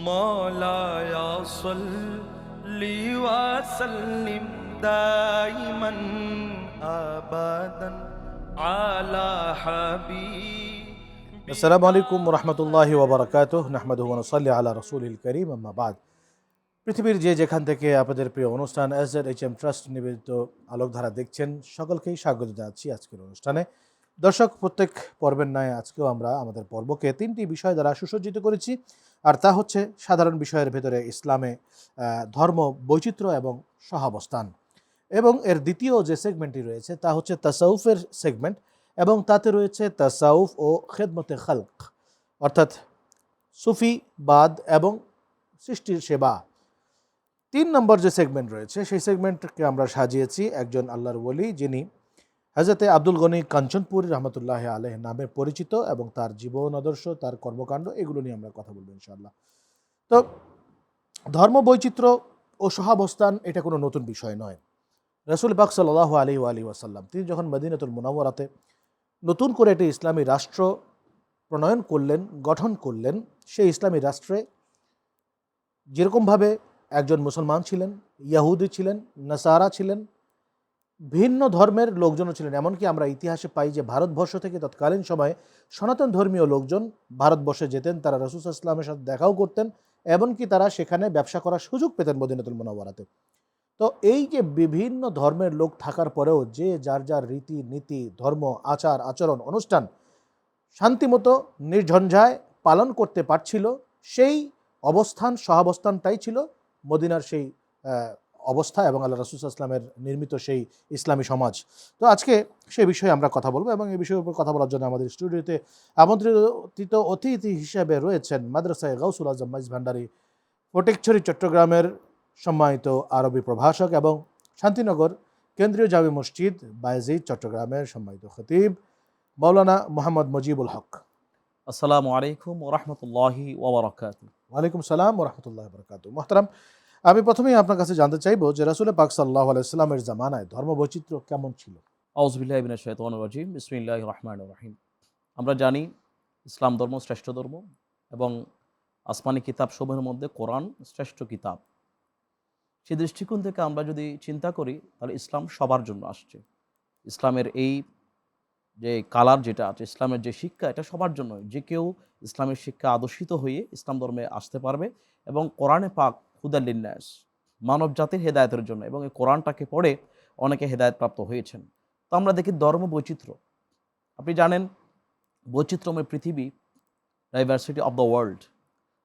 مولاي صل وسلم دائما ابدا على حبيبي আসসালামু আলাইকুম রহমতুল্লাহি ওবরাকাত নাহমাদু ওয়ানসাল্লি আলা রসুলিল করিম আম্মাবাদ পৃথিবীর যে যেখান থেকে আপনাদের প্রিয় অনুষ্ঠান S add H M trust নিবেদিত আলোকধারা দেখছেন সকলকেই স্বাগত জানাচ্ছি আজকের অনুষ্ঠানে দর্শক প্রত্যেক পর্বের ন্যায় আজকেও আমরা আমাদের পর্বকে তিনটি বিষয় দ্বারা সুসজ্জিত করেছি আর তা হচ্ছে সাধারণ বিষয়ের ভেতরে ইসলামে ধর্ম, বৈচিত্র্য এবং সহাবস্থান। এবং এর দ্বিতীয় যে সেগমেন্টটি রয়েছে তা হচ্ছে তাসাউফের সেগমেন্ট এবং তাতে রয়েছে তাসাউফ ও খেদমতে খালক। অর্থাৎ সুফিবাদ এবং সৃষ্টির সেবা। তিন নম্বর যে সেগমেন্ট রয়েছে, সেই সেগমেন্টকে আমরা সাজিয়েছি একজন আল্লাহর বলি যিনি হাজরতে আব্দুল গনি কাঞ্চনপুর রহমতুল্লাহ আলহ নামে পরিচিত এবং তার জীবন আদর্শ, তার কর্মকাণ্ড, এগুলো নিয়ে আমরা কথা বলব ইনশাআল্লাহ। তো ধর্ম বৈচিত্র্য ও সহাবস্থান এটা কোনো নতুন বিষয় নয়। রসুল পাক সাল্লাহ আলী আলী ওয়াসাল্লাম, তিনি যখন মদিনাতুল মুনাওয়ারাতে নতুন করে একটি ইসলামী রাষ্ট্র প্রণয়ন করলেন, গঠন করলেন, সেই ইসলামী রাষ্ট্রে যেরকমভাবে একজন মুসলমান ছিলেন, ইয়াহুদি ছিলেন, নাসারা ছিলেন ভিন্ন ধর্মের লোকজনও ছিলেন। এমনকি আমরা ইতিহাসে পাই যে ভারতবর্ষ থেকে তৎকালীন সময়ে সনাতন ধর্মীয় লোকজন ভারতবর্ষে যেতেন, তারা রসুল ইসলামের সাথে দেখাও করতেন, এমনকি তারা সেখানে ব্যবসা করার সুযোগ পেতেন মদিনাতুল মোনাওয়ারাতে। তো এই যে বিভিন্ন ধর্মের লোক থাকার পরেও যে যার যার রীতি, নীতি, ধর্ম, আচার, আচরণ, অনুষ্ঠান শান্তিমতো নির্ঝঞ্ঝায় পালন করতে পারছিল, সেই অবস্থান, সহাবস্থানটাই ছিল মদিনার সেই অবস্থা এবং আল্লাহ রসুল ইসলামের নির্মিত সেই ইসলামী সমাজ। তো আজকে সেই বিষয়ে আমরা কথা বলব এবং এই বিষয়ের উপর কথা বলার জন্য আমাদের স্টুডিওতে আমন্ত্রিত অতিথি হিসেবে রয়েছেন মাদ্রাসায় গৌসুল আজম মাইজ ভান্ডারী ফটিকছড়ি চট্টগ্রামের সম্মানিত আরবি প্রভাষক এবং শান্তিনগর কেন্দ্রীয় জামি মসজিদ বায়েজিদ চট্টগ্রামের সম্মানিত খতিব মৌলানা মোহাম্মদ মজিবুল হক। আসসালামু আলাইকুম ওরহমতুল্লাহি ওবরাকাত ওয়ালাইকুম সালাম ও রহমতুল্লাহ বরকাত মোহতারাম আমি প্রথমেই আপনার কাছে জানতে চাইব যে রাসুল পাক সাল্লাহ আলাইস্লামের জামানায় ধর্ম বৈচিত্র্য কেমন ছিল? রহমান রহিম। আমরা জানি ইসলাম ধর্ম শ্রেষ্ঠ ধর্ম এবং আসমানি কিতাব সমূহের মধ্যে কোরআন শ্রেষ্ঠ কিতাব। সেই দৃষ্টিকোণ থেকে আমরা যদি চিন্তা করি, তাহলে ইসলাম সবার জন্য আসছে। ইসলামের এই যে কালার যেটা আছে, ইসলামের যে শিক্ষা, এটা সবার জন্য যে কেউ ইসলামের শিক্ষা আদর্শিত হয়ে ইসলাম ধর্মে আসতে পারবে এবং কোরআনে পাক হুদাল্লিন্যাস মানব জাতির হেদায়তের জন্য এবং এই কোরআনটাকে পড়ে অনেকে হেদায়ত প্রাপ্ত হয়েছেন। তো আমরা দেখি ধর্ম বৈচিত্র্য। আপনি জানেন, বৈচিত্র্যময় পৃথিবী diversity of the world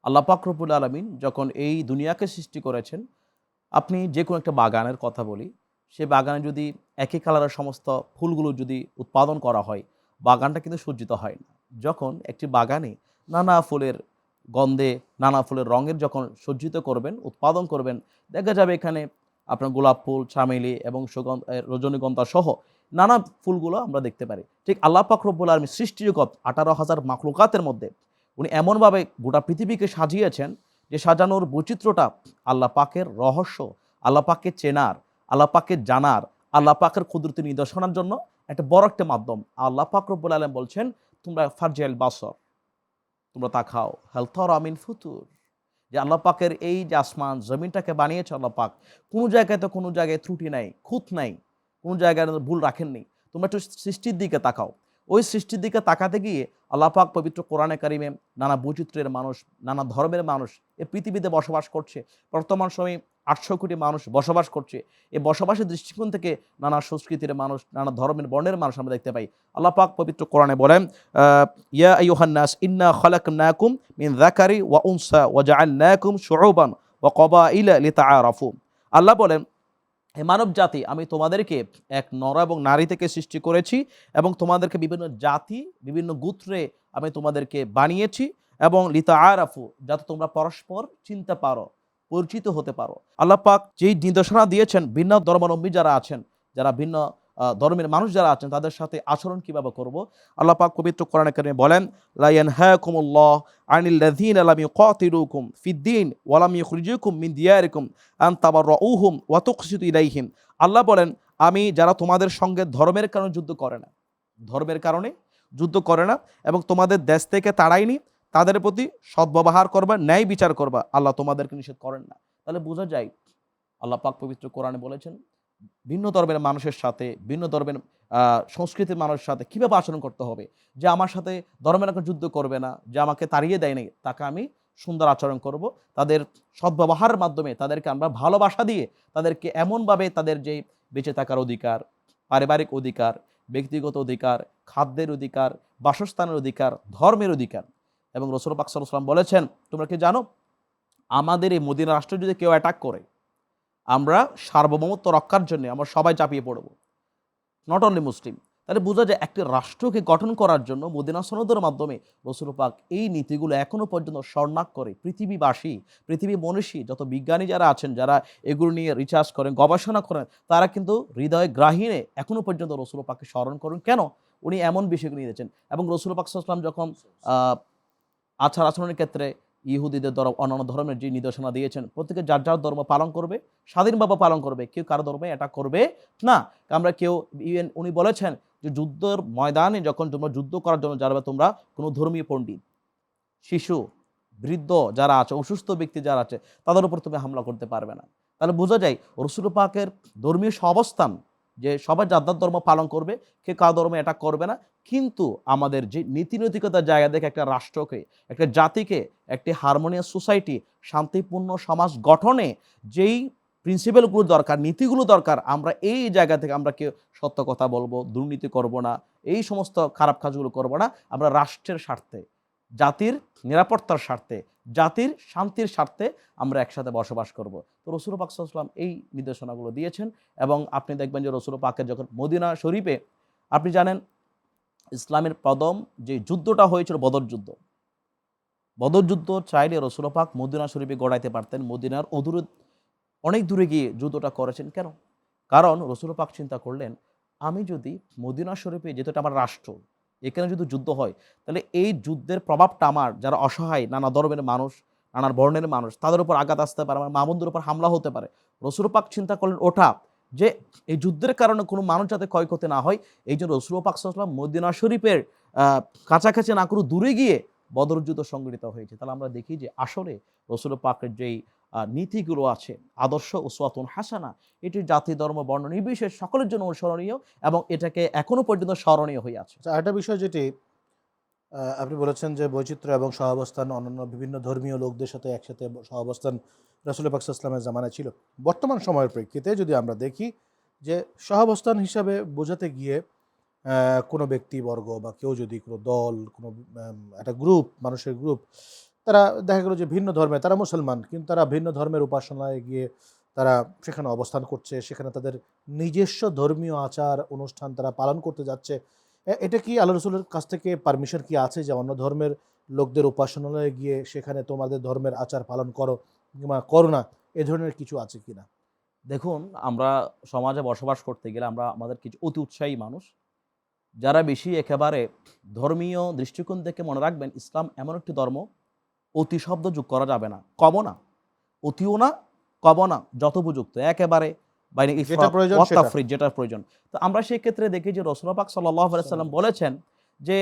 Allah পাক রব্বুল আলমিন যখন এই দুনিয়াকে সৃষ্টি করেছেন, আপনি যে কোনো একটা বাগানের কথা বলি, সে বাগানে যদি একই কালারের সমস্ত ফুলগুলো যদি উৎপাদন করা হয়, বাগানটা কিন্তু সজ্জিত হয় না। যখন একটি বাগানে নানা ফুলের গন্ধে নানা ফুলের রঙের যখন সজ্জিত করবেন, উৎপাদন করবেন, দেখা যাবে এখানে আপনার গোলাপ ফুল, চামেলি এবং সুগন্ধ রজনীগন্ধা সহ নানা ফুলগুলো আমরা দেখতে পারি। ঠিক আল্লাহ পাক রব্বুল আলমী সৃষ্টিজগৎ আঠারো হাজার মাখলুকাতের মধ্যে উনি এমনভাবে গোটা পৃথিবীকে সাজিয়েছেন যে সাজানোর বৈচিত্র্যটা আল্লাহ পাকের রহস্য, আল্লাহ পাকের চেনার, আল্লাহ পাকের জানার, আল্লাহ পাকের কুদরতি নিদর্শনার জন্য একটা বড় একটা মাধ্যম। আল্লাহ পাক রব্বুল আলম বলছেন, তোমরা ফারজিয়াল বাসর তোমরা তা খাও। হেলথর আমিন ফুতুর। যে আল্লাহ পাকের এই যে আসমান, জমিনটাকে বানিয়েছে আল্লাহ পাক, কোনো জায়গায় তো কোনো জায়গায় ত্রুটি নাই, খুঁত নাই, কোনো জায়গায় ভুল রাখেননি তোমরা একটু সৃষ্টির দিকে তাকাও। ওই সৃষ্টির দিকে তাকাতে গিয়ে আল্লাহ পাক পবিত্র কোরআনে কারিমে নানা বৈচিত্র্যের মানুষ, নানা ধর্মের মানুষ এ পৃথিবীতে বসবাস করছে। বর্তমান সময়ে আটশো কোটি মানুষ বসবাস করছে। এই বসবাসের দৃষ্টিকোণ থেকে নানা সংস্কৃতির মানুষ, নানা ধর্মের বর্ণের মানুষ আমরা দেখতে পাই। আল্লাহ পাক পবিত্র কোরআনে বলেন ইয়া আইয়ুহান্নাস, ইন্না খালাকনাকুম মিন যাকারি ওয়া উনসা ওয়া জাআলনাকুম শুউবান ওয়া কবাইলা লিতাআরাফু আল্লাহ বলেন, হে মানব জাতি, আমি তোমাদেরকে এক নর এবং নারী থেকে সৃষ্টি করেছি এবং তোমাদেরকে বিভিন্ন জাতি, বিভিন্ন গোত্রে আমি তোমাদেরকে বানিয়েছি এবং লিতা আরাফু যাতে তোমরা পরস্পর চিনতে পারো। পরিচিত হতে পারো। আল্লাহ পাক যেই নির্দেশনা দিয়েছেন ভিন্ন ধর্মাবলম্বী যারা আছেন, যারা ভিন্ন ধর্মের মানুষ যারা আছেন, তাদের সাথে আচরণ কীভাবে করব? আল্লাহ পাক পবিত্র কোরআনে কারিমে বলেন, লা ইয়ানহাকুমুল্লাহ আনিল লাযীনা লাম ইউকাতিলুকুম ফিদ-দীন ওয়া লাম ইখরিজুকুম মিন দিয়ারিকুম আন তাবাররাউহুম ওয়া তুকসিতু ইলাইহিম। আল্লাহ বলেন, আমি যারা তোমাদের সঙ্গে ধর্মের কারণে যুদ্ধ করে না, ধর্মের কারণে যুদ্ধ করে না এবং তোমাদের দেশ থেকে তাড়াইনি তাদের প্রতি সদ্ব্যবহার করবা, ন্যায় বিচার করবা। আল্লাহ তোমাদেরকে নিষেধ করেন না। তাহলে বোঝা যায়, আল্লাহ পাক পবিত্র কোরআনে বলেছেন, ভিন্ন ধর্মের মানুষের সাথে, ভিন্ন ধর্মের সংস্কৃতির মানুষের সাথে কীভাবে আচরণ করতে হবে? যে আমার সাথে ধর্মের একটা যুদ্ধ করবে না, যে আমাকে তাড়িয়ে দেয় নাই, তাকে আমি সুন্দর আচরণ করব। তাদের সদ্ব্যবহারের মাধ্যমে তাদেরকে আমরা ভালোবাসা দিয়ে, তাদেরকে এমনভাবে তাদের যে বেঁচে থাকার অধিকার, পারিবারিক অধিকার, ব্যক্তিগত অধিকার, খাদ্যের অধিকার, বাসস্থানের অধিকার, ধর্মের অধিকার এবং রসুল পাক সাল্লাম বলেছেন, তোমরা কি জানো? আমাদের এই মদিনা রাষ্ট্র যদি কেউ অ্যাটাক করে, আমরা সার্বভৌমত্ব রক্ষার জন্য আমরা সবাই চাপিয়ে পড়ব। নট অনলি মুসলিম তাহলে বোঝা যায় একটি রাষ্ট্রকে গঠন করার জন্য মদিনা সনদের মাধ্যমে রসুল পাক এই নীতিগুলো এখনও পর্যন্ত স্বর্ণাক করে। পৃথিবীবাসী, পৃথিবী মনীষী, যত বিজ্ঞানী যারা আছেন, যারা এগুলো নিয়ে রিসার্চ করেন, গবেষণা করেন, তারা কিন্তু হৃদয় গ্রাহীনে এখনও পর্যন্ত রসুল পাককে স্মরণ করেন। কেন? উনি এমন বিষয়গুলো নিয়ে দিয়েছেন এবং রসুল পাক সাল্লাম যখন আচার আচরণের ক্ষেত্রে ইহুদিদের ধর্ম, অন্যান্য ধর্মের যে নির্দেশনা দিয়েছেন, প্রত্যেকে যার যার ধর্ম পালন করবে স্বাধীনভাবে পালন করবে, কেউ কারও ধর্মে এটা করবে না। আমরা কেউ ইভেন উনি বলেছেন যে যুদ্ধের ময়দানে যখন তোমরা যুদ্ধ করার জন্য যারা তোমরা কোনো ধর্মীয় পণ্ডিত, শিশু, বৃদ্ধ যারা আছে, অসুস্থ ব্যক্তি যারা আছে, তাদের উপর তুমি হামলা করতে পারবে না। তাহলে বোঝা যায় রসুল পাকের ধর্মীয় অবস্থান যে সবাই যার ধর্ম পালন করবে, কে কার ধর্ম এটা করবে না। কিন্তু আমাদের যে নীতি নৈতিকতার জায়গা থেকে একটা রাষ্ট্রকে, একটা জাতিকে, একটি হারমোনিয়াস সোসাইটি শান্তিপূর্ণ সমাজ গঠনে যেই প্রিন্সিপালগুলো দরকার, নীতিগুলো দরকার, আমরা এই জায়গা থেকে আমরা কেউ সত্য কথা বলব, দুর্নীতি করব না, এই সমস্ত খারাপ কাজগুলো করব না, আমরা রাষ্ট্রের স্বার্থে। জাতির নিরাপত্তার স্বার্থে, জাতির শান্তির স্বার্থে আমরা একসাথে বসবাস করব। তো রসুল পাক সাল্লাম এই নির্দেশনাগুলো দিয়েছেন এবং আপনি দেখবেন যে রসুল পাকের যখন মদিনা শরীফে, আপনি জানেন ইসলামের প্রথম যে যুদ্ধটা হয়েছিল বদর যুদ্ধ। বদর যুদ্ধ চাইলে রসুল পাক মদিনা শরীফে গড়াইতে পারতেন। মদিনার অদূরে, অনেক দূরে গিয়ে যুদ্ধটা করেছেন। কেন? কারণ রসুল পাক চিন্তা করলেন, আমি যদি মদিনা শরীফে যেহেতু আমার রাষ্ট্র। এখানে যদি যুদ্ধ হয়, তাহলে এই যুদ্ধের প্রভাবটা আমার, যারা অসহায়, নানা ধর্মের মানুষ, নানান বর্ণের মানুষ, তাদের উপর আঘাত আসতে পারে, আমার মামুনদের উপর হামলা হতে পারে। রসুল পাক চিন্তা করলেন ওঠা যে এই যুদ্ধের কারণে কোনো মানুষ যাতে ক্ষয়ক্ষতি না হয়, এই জন্য রসুল পাক সাল্লাম মদিনা শরীফের কাছাকাছি না করে দূরে গিয়ে বদরযুদ্ধ সংগঠিত হয়েছে। তাহলে আমরা দেখি যে আসলে রসুল পাকের যেই নীতিগুলো আছে, আদর্শ ও সোয়াতুন হাসানা। এটি জাতি, ধর্ম, বর্ণ নির্বিশেষ সকলের জন্য অনুসরণীয় এবং এটাকে এখনও পর্যন্ত স্মরণীয় হয়ে আছে। একটা বিষয় যেটি আপনি বলেছেন যে বৈচিত্র্য এবং সহাবস্থান অন্যান্য বিভিন্ন ধর্মীয় লোকদের সাথে একসাথে সহাবস্থান রাসুল পাকস ইসলামের জামানায় ছিল। বর্তমান সময়ের প্রেক্ষিতে যদি আমরা দেখি যে সহাবস্থান হিসাবে বোঝাতে গিয়ে কোনো ব্যক্তিবর্গ বা কেউ যদি কোনো দল, কোনো একটা গ্রুপ মানুষের গ্রুপ তারা দেখা গেলো যে ভিন্ন ধর্মে, তারা মুসলমান, কিন্তু তারা ভিন্ন ধর্মের উপাসনায় গিয়ে তারা সেখানে অবস্থান করছে, সেখানে তাদের নিজস্ব ধর্মীয় আচার, অনুষ্ঠান তারা পালন করতে যাচ্ছে। এটা কি আল্লাহ রসুলের কাছ থেকে পারমিশন কি আছে যে অন্য ধর্মের লোকদের উপাসনালয়ে গিয়ে সেখানে তোমাদের ধর্মের আচার পালন করো কিংবা করো না? এ ধরনের কিছু আছে কি না দেখুন, আমরা সমাজে বসবাস করতে গেলে আমরা আমাদের কিছু অতি উৎসাহী মানুষ। যারা বেশি একেবারে ধর্মীয় দৃষ্টিকোণ থেকে মনে রাখবেন, ইসলাম এমন একটি ধর্ম অতি শব্দ যোগ করা যাবে না। কম না। অতিও না কম না। যত উপযুক্ত। একেবারে যেটা প্রয়োজন সেটা। ফ্রি যেটা প্রয়োজন। তো আমরা সেই ক্ষেত্রে দেখি যে রসুল পাক সাল্লাহ সাল্লাম বলেছেন যে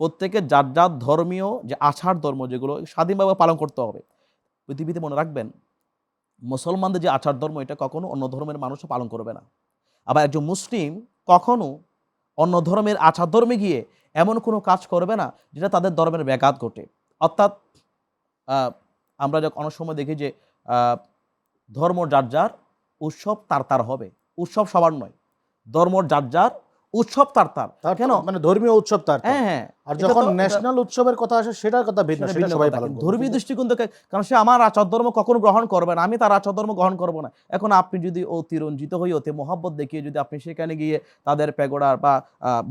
প্রত্যেকে যার যার ধর্মীয় যে আচার ধর্ম যেগুলো স্বাধীনভাবে পালন করতে হবে। পৃথিবীতে মনে রাখবেন মুসলমানদের যে আচার ধর্ম এটা কখনো অন্য ধর্মের মানুষও পালন করবে না। আবার একজন মুসলিম কখনো অন্য ধর্মের আচার ধর্মে গিয়ে এমন কোনো কাজ করবে না যেটা তাদের ধর্মের ব্যাঘাত ঘটে। অর্থাৎ আমরা যখন অনেক সময় দেখি যে ধর্ম যার যার, উৎসব তার তার হবে। উৎসব সবার নয়। ধর্ম যার যার উৎসব তার তার। কেন? মানে ধর্মীয় উৎসব তার হ্যাঁ হ্যাঁ। আর যখন ন্যাশনাল উৎসবের কথা আসে সেটার কথা ভিন্ন সেটা সবাই। পালন ধর্মীয় দৃষ্টিকোণ থেকে কারণ সে আমার আচার ধর্ম কখনো গ্রহণ করবে না আমি তার আচার ধর্ম গ্রহণ করব না। এখন আপনি যদি অতি রঞ্জিত হয়ে অতি মহব্বত দেখিয়ে যদি আপনি সেখানে গিয়ে তাদের পেগোড়ার বা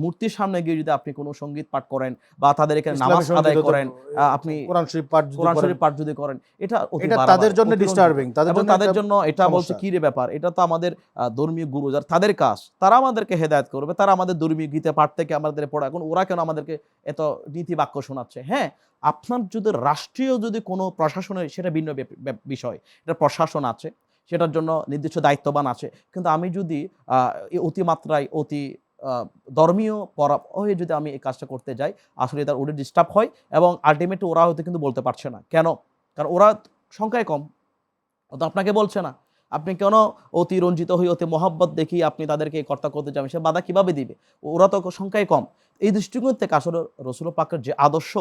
মূর্তির সামনে গিয়ে যদি আপনি কোনো সংগীত পাঠ করেন বা তাদের এখানে নামাজ আদায় করেন আপনি কোরআন শরীফ পাঠ যদি কোরআন শরীফ পাঠ যদি করেন এটা এটা তাদের জন্য অতিরঞ্জিত। ডিস্টার্বিং তাদের জন্য তাদের জন্য এটা বলছে কি রে ব্যাপার? এটা তো আমাদের ধর্মীয় গুরু যারা তাদের কাজ তারা আমাদেরকে হেদায়ত করবে তারা আমাদের গীতে পাঠ থেকে আমাদের পড়া, এখন ওরা কেন আমাদেরকে এত নীতি বাক্য শোনাচ্ছে? হ্যাঁ আপনার যদি রাষ্ট্রীয় যদি কোনো প্রশাসনের, সেটা ভিন্ন বিষয়। এটা প্রশাসন আছে, সেটার জন্য নির্দিষ্ট দায়িত্ববান আছে। কিন্তু আমি যদি অতিমাত্রায় অতি ধর্মীয় পরা, হয়ে যদি আমি এই কাজটা করতে যাই, আসলে তার ওদের ডিস্টার্ব হয় এবং আলটিমেটলি ওরা হয়তো কিন্তু বলতে পারছে না। কেন? কারণ ওরা সংখ্যায় কম। তো আপনাকে বলছে না। আপনি কেন অতি রঞ্জিত হয়ে, অতি মহাব্বত দেখি আপনি তাদেরকে কর্তা করতে যাবেন? সে বাধা কীভাবে দিবে? ওরা তো সংখ্যায় কম। এই দৃষ্টিকোণ থেকে আসলে রসুল পাকের যে আদর্শ,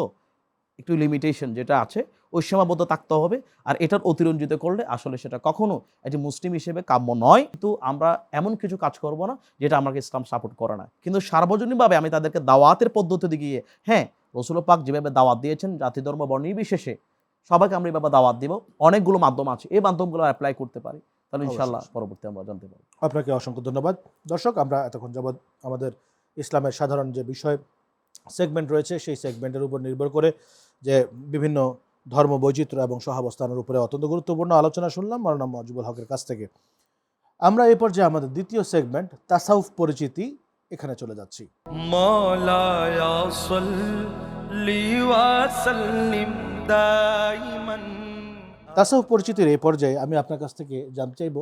একটু লিমিটেশন যেটা আছে, ওই সীমাবদ্ধ থাকতে হবে। আর এটার অতিরঞ্জিত করলে আসলে সেটা কখনো একটি মুসলিম হিসেবে কাম্য নয়। কিন্তু আমরা এমন কিছু কাজ করব না, যেটা আমাকে ইসলাম সাপোর্ট করে না। কিন্তু সার্বজনীনভাবে আমি তাদেরকে দাওয়াতের পদ্ধতি গিয়ে হ্যাঁ রসুল পাক যেভাবে দাওয়াত দিয়েছেন, জাতি, ধর্ম, বর্ণ নির্বিশেষে সবাইকে আমরা এভাবে দাওয়াত দিব। অনেকগুলো মাধ্যম আছে। এই মাধ্যমগুলো অ্যাপ্লাই করতে পারি। তাহলে ইনশাল্লাহ পরবর্তী আমরা জানতে পারব। আপনাকে অসংখ্য ধন্যবাদ। দর্শক আমরা এতক্ষণ যাবৎ আমাদের ইসলামের সাধারণ যে বিষয় সেগমেন্ট রয়েছে সেই সেগমেন্টের উপর নির্ভর করে যে বিভিন্ন ধর্ম বৈচিত্র্য এবং সহাবস্থানের উপরে অত্যন্ত গুরুত্বপূর্ণ আলোচনা শুনলাম। মারানা মজিবুল হকের কাছ থেকে। আমরা এরপর যে আমাদের দ্বিতীয় সেগমেন্ট তাসাউফ পরিচিতি এখানে চলে যাচ্ছি। মলায়া ওয়া সাল্লিম দাইমান তাসাউফ পরিচিতির এই পর্যায়ে আমি আপনার কাছ থেকে জানতে চাইব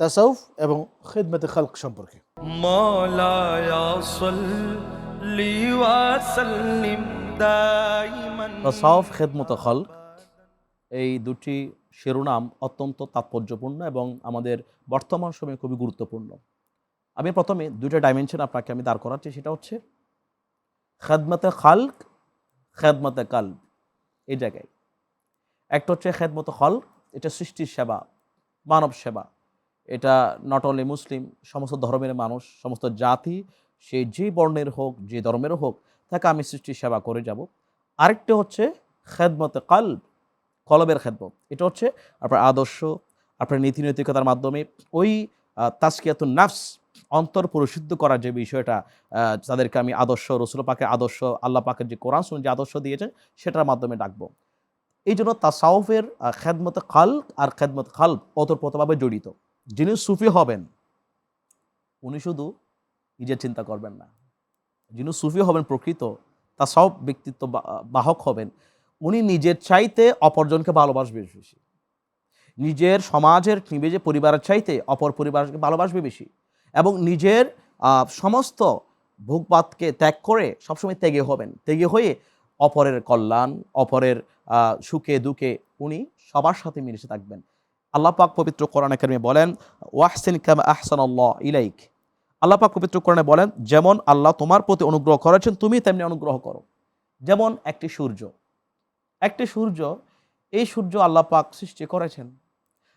তাসাউফ এবং খেদমতে খালক সম্পর্কে। এই দুটি শিরোনাম অত্যন্ত তাৎপর্যপূর্ণ এবং আমাদের বর্তমান সময়ে খুবই গুরুত্বপূর্ণ। আমি প্রথমে দুইটা ডাইমেনশন আপনাকে আমি দাঁড় করাচ্ছি সেটা হচ্ছে খেদমতে খালক খেদমতে কাল এই জায়গায় একটা হচ্ছে খেদমত হল এটা সৃষ্টির সেবা, মানব সেবা। এটা নট অনলি মুসলিম, সমস্ত ধর্মের মানুষ, সমস্ত জাতি, সে যে বর্ণের হোক, যে ধর্মের হোক, তাকে আমি সৃষ্টির সেবা করে যাব। আরেকটা হচ্ছে খেদমতে কালব, কলবের খেদমত। এটা হচ্ছে আপনার আদর্শ, আপনার নীতি নৈতিকতার মাধ্যমে ওই তাস্কিয়াত নাফস অন্তর পরিশুদ্ধ করার যে বিষয়টা তাদেরকে আমি আদর্শ, রসুল পাকের আদর্শ, আল্লাহ পাকের যে কোরআন যে আদর্শ দিয়েছেন, সেটার মাধ্যমে ডাকবো। এই জন্য তাসাউফের খেদমত খাল আর খেদমত খাল ওতপ্রোতভাবে জড়িত। যিনি সুফি হবেন, উনি শুধু নিজের চিন্তা করবেন না। যিনি সুফি হবেন প্রকৃত তা তাসাউফ ব্যক্তিত্ব বাহক হবেন, উনি নিজের চাইতে অপরজনকে ভালোবাসবে বেশি। নিজের সমাজের নিজে পরিবারের চাইতে অপর পরিবারকে ভালোবাসবে বেশি। এবং নিজের সমস্ত ভোগপাতকে ত্যাগ করে সবসময় ত্যাগে হবেন। ত্যাগে হয়ে অপরের কল্যাণ, অপরের সুখে, দুঃখে উনি সবার সাথে মিলেছে থাকবেন। আল্লাহ পাক পবিত্র কোরআন একাডেমি বলেন, ওয়াহসিন কাম আহসান আল্লাহ ইলাইক। আল্লাহ পাক পবিত্র কোরআনে বলেন, যেমন আল্লাহ তোমার প্রতি অনুগ্রহ করেছেন, তুমি তেমনি অনুগ্রহ করো। যেমন একটি সূর্য। একটি সূর্য, এই সূর্য আল্লাহ পাক সৃষ্টি করেছেন।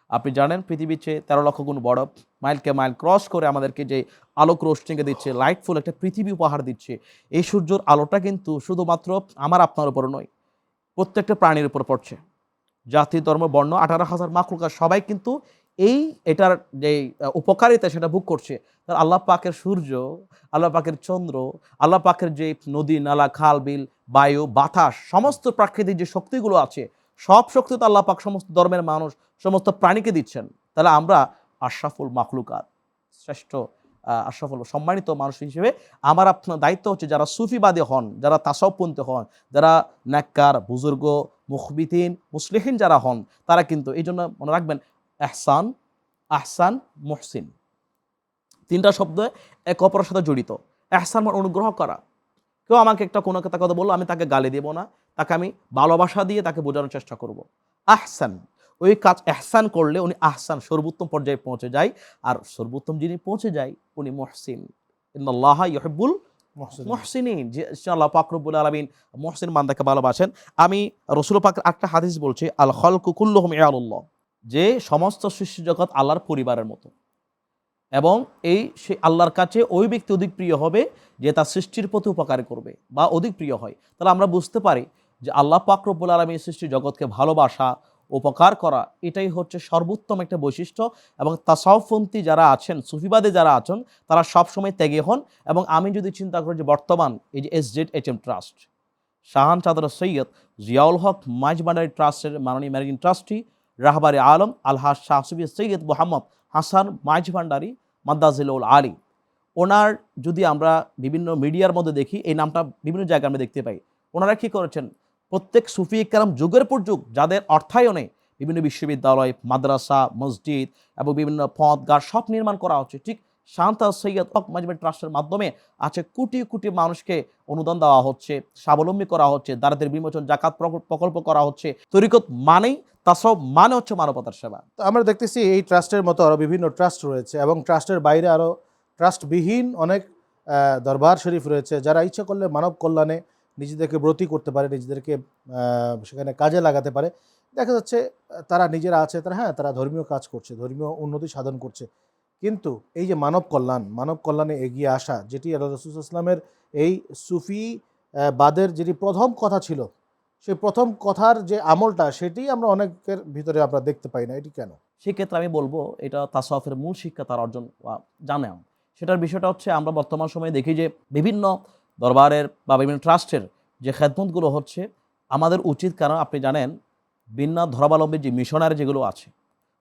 আপনি জানেন, পৃথিবীর চেয়ে তেরো লক্ষ গুণ বড়, মাইলকে মাইল ক্রস করে আমাদেরকে যে আলোক রোশনিকে দিচ্ছে লাইটফুল একটা পৃথিবী উপহার দিচ্ছে, এই সূর্যর আলোটা কিন্তু শুধুমাত্র আমার, আপনার উপর নয়। প্রত্যেকটা প্রাণীর উপর পড়ছে। জাতি, ধর্ম, বর্ণ, আঠারো হাজার মাখলুকা সবাই কিন্তু এই এটার যে উপকারিতা সেটা ভোগ করছে। তার আল্লাহ পাকের সূর্য, আল্লাহ পাকের চন্দ্র, আল্লাহ পাকের যে নদী, নালা, খাল, বিল, বায়ু, বাতাস, সমস্ত প্রাকৃতিক যে শক্তিগুলো আছে, সব শক্তি তো আল্লাহ পাক সমস্ত ধর্মের মানুষ, সমস্ত প্রাণীকে দিচ্ছেন। তাহলে আমরা আশরাফুল মাখলুকাত, শ্রেষ্ঠ আশরাফুল সম্মানিত মানুষ হিসেবে আমার আপনার দায়িত্ব হচ্ছে যারা সুফিবাদী হন, যারা তাসবপন্থী হন, যারা ন্যাক্কার, বুজুর্গ মুখবিতিন মুসলিহীন যারা হন, তারা কিন্তু এই জন্য মনে রাখবেন এহসান, আহসান, মুহসিন। তিনটা শব্দ এক অপরের সাথে জড়িত। এহসান মানে অনুগ্রহ করা। কেউ আমাকে একটা কোনো একটা কথা বলল, আমি তাকে গালি দেবো না, তাকে আমি ভালোবাসা দিয়ে তাকে বোঝানোর চেষ্টা করব। আহসান। ওই কাজ এহসান করলে উনি আহসান সর্বোত্তম পর্যায়ে পৌঁছে যায়। আর সর্বোত্তম যিনি পৌঁছে যায় উনি মহসিন। ইন্নাল্লাহ ইহিব্বুল মহসিন মহসিনিন। যে আল্লাহ পাকরবুল আলমিন মহসিন বান্দাকে ভালোবাসেন। আমি রসুল পাক একটা হাদিস বলছি আল খলকু কুল্লুহম ইয়ালুল্লাহ। যে সমস্ত সৃষ্টি জগৎ আল্লাহর পরিবারের মতো। এবং এই সে আল্লাহর কাছে ওই ব্যক্তি অধিক প্রিয় হবে যে তার সৃষ্টির প্রতি উপকার করবে বা অধিক প্রিয় হয়। তাহলে আমরা বুঝতে পারি যে আল্লাহ পাকরবুল আলমী সৃষ্টি জগৎকে ভালোবাসা উপকার করা, এটাই হচ্ছে সর্বোত্তম একটা বৈশিষ্ট্য। এবং তাসাউফন্তি যারা আছেন, সুফিবাদে যারা আছেন, তারা সবসময় ত্যাগে হন। এবং আমি যদি চিন্তা করি যে বর্তমান এই যে S Z H M trust, Shahan চাদর সৈয়দ জিয়াউল হক মাইজবান্ডারি ট্রাস্টের মাননীয় ম্যানেজিং ট্রাস্টি, রাহবারি আলম, আলহাজ শাহসুবি সৈয়দ মোহাম্মদ হাসান মাইজ ভান্ডারি মাদ্দাজিলুল আলী। ওনার যদি আমরা বিভিন্ন মিডিয়ার মধ্যে দেখি, এই নামটা বিভিন্ন জায়গায় আমরা দেখতে পাই। ওনারা কী করেছেন? প্রত্যেক সুফি কালাম যুগের পর যুগ যাদের অর্থায়নে বিভিন্ন বিশ্ববিদ্যালয়, মাদ্রাসা, মসজিদ এবং বিভিন্ন পথ গাছ সব নির্মাণ করা হচ্ছে, ঠিক শান্ত সৈয়দ হক ম্যানেজমেন্ট ট্রাস্টের মাধ্যমে আছে কোটি কোটি মানুষকে অনুদান দেওয়া হচ্ছে, স্বাবলম্বী করা হচ্ছে দারিদ্রের বিমোচন, জাকাত প্রকল্প- প্রকল্প করা হচ্ছে, তরিকত মানেই তাসব মানে হচ্ছে মানবতার সেবা। তো আমরা দেখতেছি এই ট্রাস্টের মতো আরও বিভিন্ন ট্রাস্ট রয়েছে এবং ট্রাস্টের বাইরে আরও ট্রাস্টবিহীন অনেক দরবার শরীফ রয়েছে যারা ইচ্ছা করলে মানব কল্যাণে নিজেদেরকে ব্রতী করতে পারে, নিজেদেরকে সেখানে কাজে লাগাতে পারে। দেখা যাচ্ছে, তারা নিজেরা আছে, তারা হ্যাঁ তারা ধর্মীয় কাজ করছে, ধর্মীয় উন্নতি সাধন করছে। কিন্তু এই যে মানব কল্যাণ, মানব কল্যাণে এগিয়ে আসা, যেটি আল্লাহ রসুলামের এই সুফি বাদের যেটি প্রথম কথা ছিল, সেই প্রথম কথার যে আমলটা, সেটি আমরা অনেকের ভিতরে আমরা দেখতে পাই না। এটি কেন? সেক্ষেত্রে আমি বলব, এটা তাসাফের মূল শিক্ষা তার অর্জন জানে সেটার বিষয়টা হচ্ছে, আমরা বর্তমান সময়ে দেখি যে বিভিন্ন দরবারের বা বিভিন্ন ট্রাস্টের যে খেদমতগুলো হচ্ছে, আমাদের উচিত কারণ আপনি জানেন ভিন্ন ধর্মাবলম্বী যে মিশনারি যেগুলো আছে,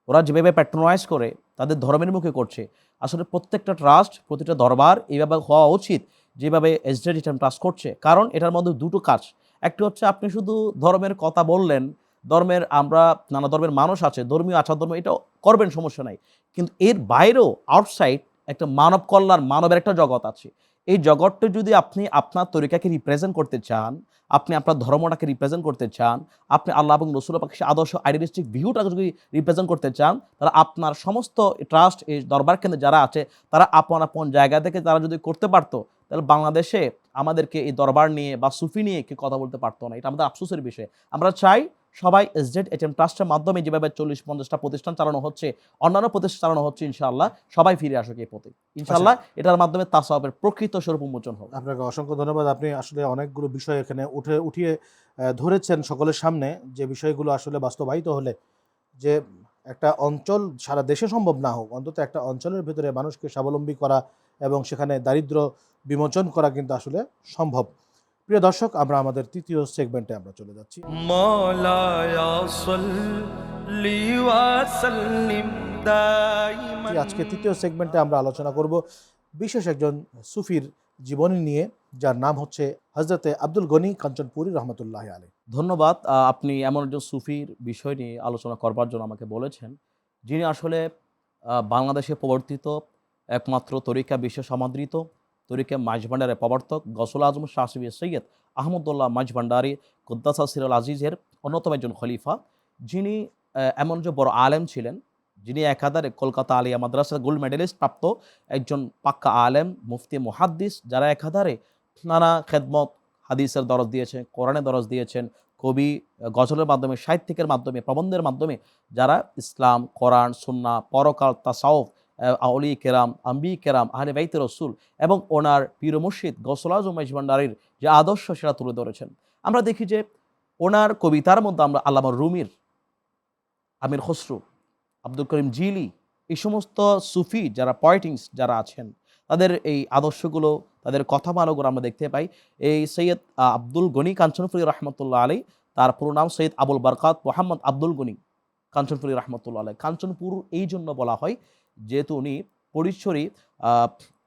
ওরা যেভাবে প্যাট্রোনাইজ করে, তাদের ধর্মের মুখে করছে। আসলে প্রত্যেকটা ট্রাস্ট, প্রতিটা দরবার এইভাবে হওয়া উচিত, যেভাবে এসডেড ইসলাম ট্রাস্ট করছে। কারণ এটার মধ্যে দুটো কাজ। একটি হচ্ছে আপনি শুধু ধর্মের কথা বললেন, ধর্মের আমরা, নানা ধর্মের মানুষ আছে, ধর্মীয় আচার ধর্ম এটা করবেন সমস্যা নাই। কিন্তু এর বাইরেও আউটসাইড একটা মানব কল্যাণ, মানবের একটা জগৎ আছে। এই জগৎটা যদি আপনি আপনার তরিকাকে রিপ্রেজেন্ট করতে চান, আপনি আপনার ধর্মটাকে রিপ্রেজেন্ট করতে চান, আপনি আল্লাহ এবং রসুল পাখি আদর্শ আইডিয়ালিস্টিক ভিউটাকে যদি রিপ্রেজেন্ট করতে চান, তাহলে আপনার সমস্ত ট্রাস্ট এই দরবার কেন্দ্রে যারা আছে, তারা আপন আপন জায়গা থেকে তারা যদি করতে পারতো, তাহলে বাংলাদেশে আমাদেরকে এই দরবার নিয়ে বা সুফি নিয়ে কেউ কথা বলতে পারতো না। এটা আমাদের আফসোসের বিষয়। আমরা চাই সবাই এসডেড এটিএম ট্রাস্টের মাধ্যমে যেভাবে চল্লিশ পঞ্চাশটা প্রতিষ্ঠান চালানো হচ্ছে অন্যান্য প্রতিষ্ঠান চালানো হচ্ছে ইনশাআল্লাহ সবাই ফিরে আসুক এই পথে। ইনশাআল্লাহ এটার মাধ্যমে তাসাবের প্রকৃত স্বরূপ উন্মোচন হবে। আপনাকে অসংখ্য ধন্যবাদ। আপনি আসলে অনেকগুলো বিষয় এখানে উঠে উঠিয়ে ধরেছেন সকলের সামনে যে বিষয়গুলো আসলে বাস্তবায়িত হলে যে একটা অঞ্চল সারা দেশে সম্ভব না হোক অন্তত একটা অঞ্চলের ভিতরে মানুষকে স্বাবলম্বী করা এবং সেখানে দারিদ্র বিমোচন করা কিন্তু আসলে সম্ভব। প্রিয় দর্শক আমরা আমাদের তৃতীয় সেগমেন্টে আমরা চলে যাচ্ছি। আজকে তৃতীয় সেগমেন্টে আমরা আলোচনা করব বিশেষ একজন সুফির জীবনী নিয়ে যার নাম হচ্ছে হজরতে আব্দুল গনি কাঞ্চনপুরি রহমতুল্লাহ আলী ধন্যবাদ। আপনি এমন একজন সুফির বিষয় নিয়ে আলোচনা করবার জন্য আমাকে বলেছেন যিনি আসলে বাংলাদেশে প্রবর্তিত একমাত্র তরিকা বিশ্ব সমাদৃত। তরিকা মাঝ ভান্ডারের প্রবর্তক গসল আজম শাহসিবি সৈয়দ আহমদুল্লাহ মাঝ ভান্ডারি কুদ্দাসা সিরাল আজিজের অন্যতম একজন খলিফা। যিনি এমন যে বড় আলেম ছিলেন, যিনি একাধারে কলকাতা আলিয়া মাদ্রাসা গোল্ড মেডেলিস্ট প্রাপ্ত একজন পাক্কা আলেম, মুফতি, মুহাদ্দিস, যারা একাধারে নানা খেদমত, হাদিসের দরজ দিয়েছেন, কোরআনের দরজ দিয়েছেন, কবি, গজলের মাধ্যমে, সাহিত্যিকের মাধ্যমে, প্রবন্ধের মাধ্যমে, যারা ইসলাম, কোরআন সুন্না পরকাল, তাসাউফ আউলি কেরাম আম্বি কেরাম, আহলে বাইতে রসুল এবং ওনার পীর মুর্শিদ গসলাজ উমেশ ভান্ডারির যে আদর্শ সেটা তুলে ধরেছেন। আমরা দেখি যে ওনার কবিতার মধ্যে আমরা আল্লামা রুমির, আমির খসরু, আব্দুল করিম জিলি, এই সমস্ত সুফি যারা পয়েটিংস যারা আছেন, তাদের এই আদর্শগুলো, তাদের কথামালাগুলো আমরা দেখতে পাই। এই সৈয়দ আব্দুল গনি কাঞ্চনপুরি রহমতুল্লাহ আলী তার পুরো নাম সৈয়দ আবুল বারকাত মোহাম্মদ আব্দুল গনি কাঞ্চনপুরি রহমতুল্লাহ আলী কাঞ্চনপুর এই জন্য বলা হয় যেহেতু উনি পরিশ্বরী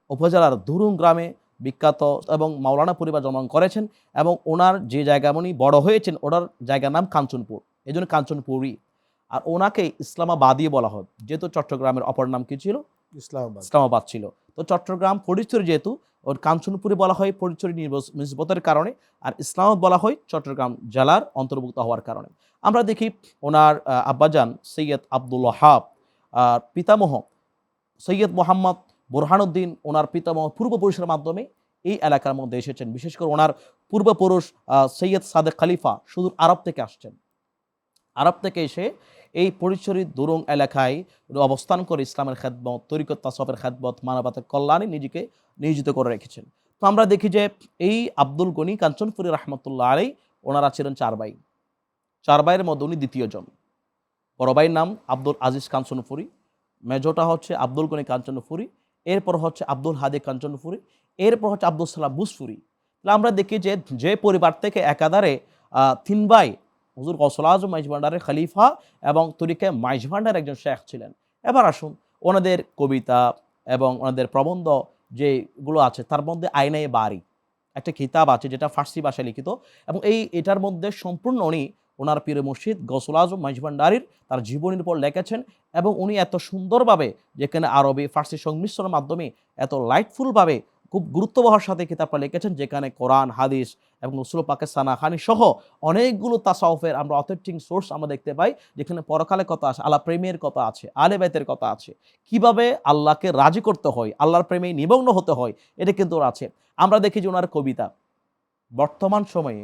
উপজেলার ধুরুং গ্রামে বিখ্যাত এবং মাওলানা পরিবার জন্মগ্রহণ করেছেন এবং ওনার যে জায়গা উনি বড় হয়েছেন ওনার জায়গার নাম কাঞ্চনপুর। এই জন্য কাঞ্চনপুরী আর ওনাকে ইসলামাবাদই বলা হয়। যেহেতু চট্টগ্রামের অপর নাম কি ছিল? ইসলামাবাদ। ইসলামাবাদ ছিল। তো চট্টগ্রাম পরিচয় যেহেতু ওর কাঞ্চনপুরে বলা হয় পরিচয় নিসবতের কারণে আর ইসলামাবাদ বলা হয় চট্টগ্রাম জেলার অন্তর্ভুক্ত হওয়ার কারণে। আমরা দেখি ওনার আব্বাজান সৈয়দ আব্দুল ওয়াহাব আর পিতামহ সৈয়দ মোহাম্মদ বুরহানুদ্দিন, ওনার পিতামহ পূর্বপুরুষের মাধ্যমে এই এলাকার মধ্যে এসেছেন। বিশেষ করে ওনার পূর্বপুরুষ সৈয়দ সাদেক খালিফা সুদূর আরব থেকে আসছেন। আরব থেকে এসে এই পরিচরি দুরং এলাকায় অবস্থান করে ইসলামের খেদমত, তরিকত তাসফের খেদমত, মানবতার কল্যাণে নিজেকে নিয়োজিত করে রেখেছেন। তো আমরা দেখি যে এই আব্দুল গনি কাঞ্চনপুরি রহমতুল্লাহ আলী ওনারা ছিলেন চার ভাই। চার ভাইয়ের মধ্যে উনি দ্বিতীয় জন বড় ভাইয়ের নাম আব্দুল আজিজ কাঞ্চনপুরি মেজোটা হচ্ছে আব্দুল গনি কাঞ্চনপুরি, এরপর হচ্ছে আব্দুল হাদি কাঞ্চনপুরি, এরপর হচ্ছে আব্দুল সালাম বুসফুরি। তাহলে আমরা দেখি যে যে পরিবার থেকে একাধারে তিন ভাই, হুজুর গসল আজম, মাইজ ভান্ডারের খলিফা এবং তরিকে মাইজ ভান্ডার একজন শেখ ছিলেন। এবার আসুন, ওনাদের কবিতা এবং ওনাদের প্রবন্ধ যেগুলো আছে, তার মধ্যে আইনাই বাড়ি একটা কিতাব আছে যেটা ফার্সি ভাষায় লিখিত এবং এই, এটার মধ্যে সম্পূর্ণ উনি ওনার পীর মুর্শিদ গসুল আজম মাইজভান্ডারির তার জীবনীর উপর লেখেছেন এবং উনি এত সুন্দরভাবে যেখানে আরবি, ফার্সি সংমিশ্রণের মাধ্যমে এত লাইটফুলভাবে খুব গুরুত্ববহার সাথে কিতাবটা লিখেছেন, যেখানে কোরআন, হাদিস এবং রসুল পাকে সানাখানি সহ অনেকগুলো তাসাউফের আমরা অথেন্টিক সোর্স আমরা দেখতে পাই, যেখানে পরকালে কথা আছে আল্লাহ প্রেমের কথা আছে, আলে বেতের কথা আছে। কীভাবে আল্লাহকে রাজি করতে হয়, আল্লাহর প্রেমে নিমগ্ন হতে হয়, এটা কিন্তু আছে। আমরা দেখি যে ওনার কবিতা, বর্তমান সময়ে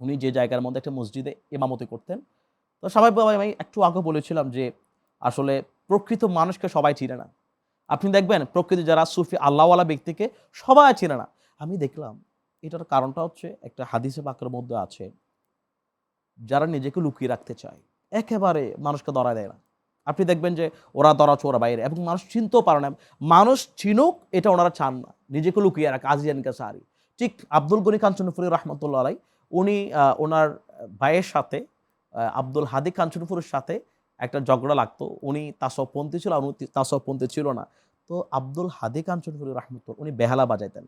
উনি যে জায়গার মধ্যে একটা মসজিদে ইমামতি করতেন। তো স্বাভাবিকভাবে আমি একটু আগে বলেছিলাম যে আসলে প্রকৃত মানুষকে সবাই চিনে না। আপনি দেখবেন প্রকৃতি যারা সুফি, আল্লাহওয়ালা ব্যক্তিকে সবাই চিনে না। আমি দেখলাম, এটার কারণটা হচ্ছে একটা হাদিসে বাক্যের মধ্যে আছে, যারা নিজেকে লুকিয়ে রাখতে চায়, একেবারে মানুষকে ধরা দেয় না। আপনি দেখবেন যে ওরা ধরা চোরা বাইরে এবং মানুষ চিনতেও পারে না। মানুষ চিনুক, এটা ওনারা চান না। নিজেকে লুকিয়ে রাখে, আজিয়ান কাসারি। ঠিক আব্দুল গনি কাঞ্চনপুরি রহমতুল্লাহ আলাই উনি ওনার ভাইয়ের সাথে আব্দুল হাদি কাঞ্চনপুরের সাথে একটা ঝগড়া লাগতো। উনি তাসবপন্থী ছিল, আর উনি তাসবপন্থী ছিল না। তো আব্দুল হাদি কাঞ্চনপুরি রহমতুল উনি বেহালা বাজাইতেন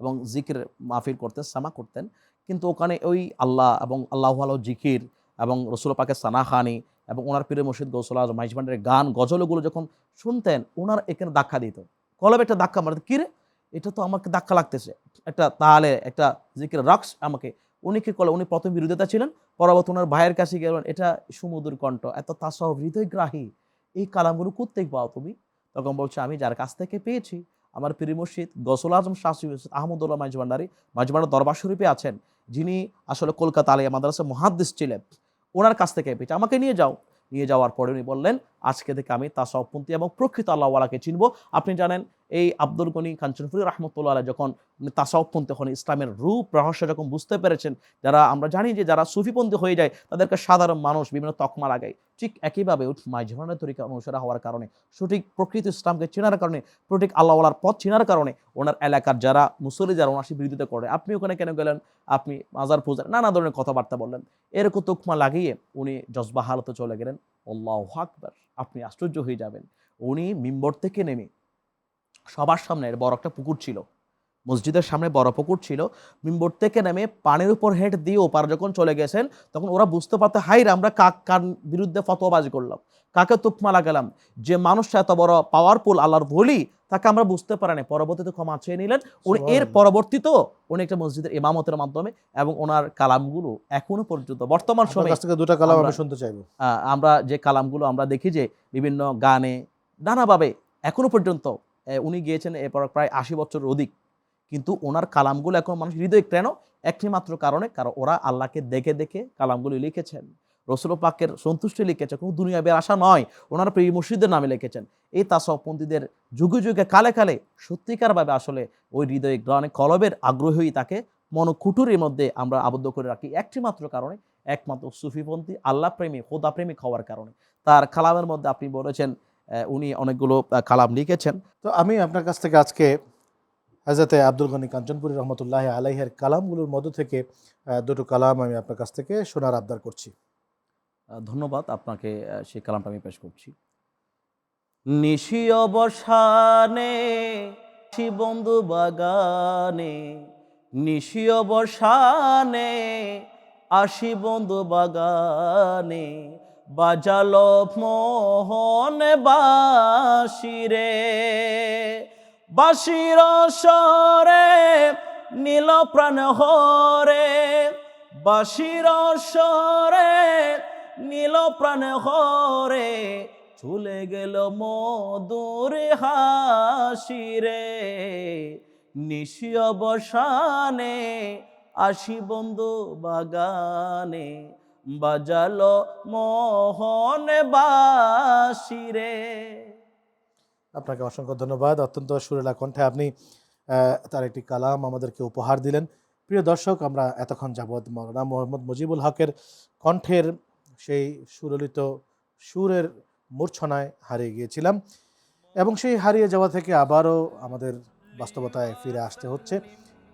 এবং জিকির মাহফিল করতেন, সামা করতেন। কিন্তু ওখানে ওই আল্লাহ এবং আল্লাহ আল্লাহ জিকির এবং রসুল পাকের সানাহানি এবং ওনার পীরে মুর্শিদ গৌসল আজম গান, গজলগুলো যখন শুনতেন ওনার এখানে ধাক্কা দিত। কলবে একটা ধাক্কা মারত, কিরে? এটা তো আমাকে ধাক্কা লাগতেছে। একটা তাহলে একটা জিকির রক্স আমাকে। উনি কি করলেন? উনি প্রথম বিরোধিতা ছিলেন, পরবর্তী ওনার ভাইয়ের কাছে গেলেন এটা সুমধুর কণ্ঠ, এত তাসহ হৃদয়গ্রাহী, এই কালামগুলো কোথেকে পাও তুমি? তখন বলছে, আমি যার কাছ থেকে পেয়েছি, আমার পীর মুর্শিদ গসল আজম শাসি আহমদুল্লাহ মাইজভান্ডারি মাইজভান্ডার দরবার শরীফে আছেন, যিনি আসলে কলকাতা আলিয়া মাদ্রাসা মহাদ্দিস ছিলেন, ওনার কাছ থেকে পেয়েছি, আমাকে নিয়ে যাও। নিয়ে যাওয়ার পরে উনি বললেন, আজকে থেকে আমি তাসাউপন্থী এবং প্রকৃত আল্লাহওয়ালাকে চিনব। আপনি জানেন এই আব্দুল গনি কাঞ্চনপুরি রহমতুল্লাহ আলাইহ যখন উনি তাসাউপন্থী হন ইসলামের রূপ রহস্য যখন বুঝতে পেরেছেন, যারা আমরা জানি যে যারা সুফিপন্থী হয়ে যায়, তাদেরকে সাধারণ মানুষ বিভিন্ন তকমা লাগায়। ঠিক একইভাবে মাঝভানের তরিকা অনুসারে হওয়ার কারণে, সঠিক প্রকৃত ইসলামকে চেনার কারণে, সঠিক আল্লাহওয়ালার পথ চেনার কারণে, ওনার এলাকার যারা মুসলি যারা ওনার বিরোধিতা করে, আপনি ওখানে কেন গেলেন? আপনি মাজার পূজার নানা ধরনের কথাবার্তা বললেন। এরকম তকমা লাগিয়ে উনি জজবা হালতে চলে গেলেন। আল্লাহ আকবার, আপনি আশ্চর্য হয়ে যাবেন। উনি মিম্বর থেকে নেমে সবার সামনে বড় একটা পুকুর ছিল। মসজিদের সামনে বড় পুকুর ছিল। মিম্বর থেকে নেমে পানির উপর হেঁট দিয়ে ওপার যখন চলে গেছেন তখন ওরা বুঝতে পারতো হাই আমরা কাক কার বিরুদ্ধে ফতোয়াবাজি করলাম কাকে তুকমা লাগালাম যে মানুষটা এত বড় পাওয়ারফুল আল্লাহর বলি তাকে আমরা বুঝতে পারিনি। পরবর্তীতে ক্ষমা চেয়ে নিলেন। উনি এর। পরবর্তীতেও উনি একটা মসজিদের ইমামতের মাধ্যমে এবং ওনার কালামগুলো এখনও পর্যন্ত বর্তমান সময়ে থেকে দুটা কালাম আমি আমরা- শুনতে চাইব। আমরা যে কালামগুলো আমরা দেখি যে বিভিন্ন গানে নানাভাবে এখনও পর্যন্ত উনি গিয়েছেন এরপর প্রায় আশি বছর অধিক। কিন্তু ওনার কালামগুলো এখন মানুষ হৃদয় কেন? একটি মাত্র কারণে, কারণ ওরা আল্লাহকে দেখে দেখে কালামগুলি লিখেছেন। রসুল পাকের সন্তুষ্টি লিখেছে, কোনো দুনিয়াবের আশা নয়। ওনারা প্রিয় মুর্শিদের নামে লিখেছেন। এই তাসপন্থীদের যুগে যুগে, কালে কালে সত্যিকারভাবে আসলে ওই হৃদয় গ্রহণে কলবের আগ্রহী তাকে মনকুটুরের মধ্যে আমরা আবদ্ধ করে রাখি। একটি মাত্র কারণে, একমাত্র সুফিপন্থী আল্লাহ প্রেমী খোদা প্রেমিক হওয়ার কারণে। তার কালামের মধ্যে আপনি বলেছেন উনি অনেকগুলো কালাম লিখেছেন। তো আমি আপনার কাছ থেকে আজকে হাজরতে আব্দুল গনি কাঞ্চনপুরি রহমতুল্লাহ আলাইহের কালামগুলোর মধ্য থেকে দুটো কালাম আমি আপনার কাছ থেকে শোনার আবদার করছি। ধন্যবাদ আপনাকে সেই কালামটা আমি পেশ করছি। নিশি অবসানে বন্ধু বাগানে নিশি অবসানে আসি বন্ধু বাগানে বাজালো মোহন বাসিরে, বাসির সরে নীল প্রাণ হরে, বাসির সরে নীল প্রাণ হরে চলে গেল মধুর হাসিরে। নিশি অবসানে আসি বন্ধু বাগানে বাজালো মোহন বাসিরে আপনাকে অসংখ্য ধন্যবাদ। অত্যন্ত সুরেলা কণ্ঠে আপনি তার একটি কালাম আমাদেরকে উপহার দিলেন। প্রিয় দর্শক, আমরা এতক্ষণ যাবৎ মৌলানা মোহাম্মদ মুজিবুল হকের কণ্ঠের সেই সুললিত সুরের মূর্ছনায় হারিয়ে গিয়েছিলাম এবং সেই হারিয়ে যাওয়া থেকে আবারও আমাদের বাস্তবতায় ফিরে আসতে হচ্ছে।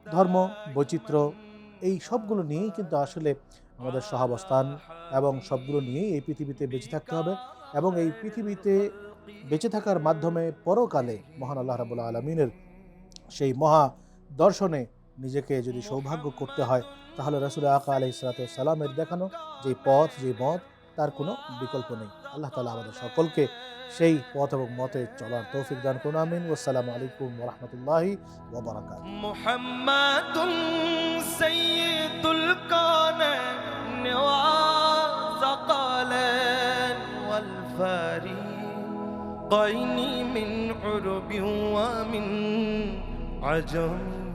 ধর্ম, বৈচিত্র্য, এই সবগুলো নিয়েই কিন্তু আসলে আমাদের সহাবস্থান এবং সবগুলো নিয়েই এই পৃথিবীতে বেঁচে থাকতে হবে এবং এই পৃথিবীতে বেঁচে থাকার মাধ্যমে পরকালে মহান আল্লাহ রাবুল্লাহ আলমিনের সেই মহা দর্শনে নিজেকে যদি সৌভাগ্য করতে হয়, তাহলে রসুল আকা আলহ সালামের দেখানো যে পথ, যে মত, তার কোনো বিকল্প নেই। আল্লাহ তালা আমাদের সকলকে সেই পথ এবং মতে চলার তৌফিক দান করুন, আমিন। ওসালামু আলাইকুম রহমতুল্লাহি ওবরাকাত কানা وثقلين والفريقين من عرب ومن عجم.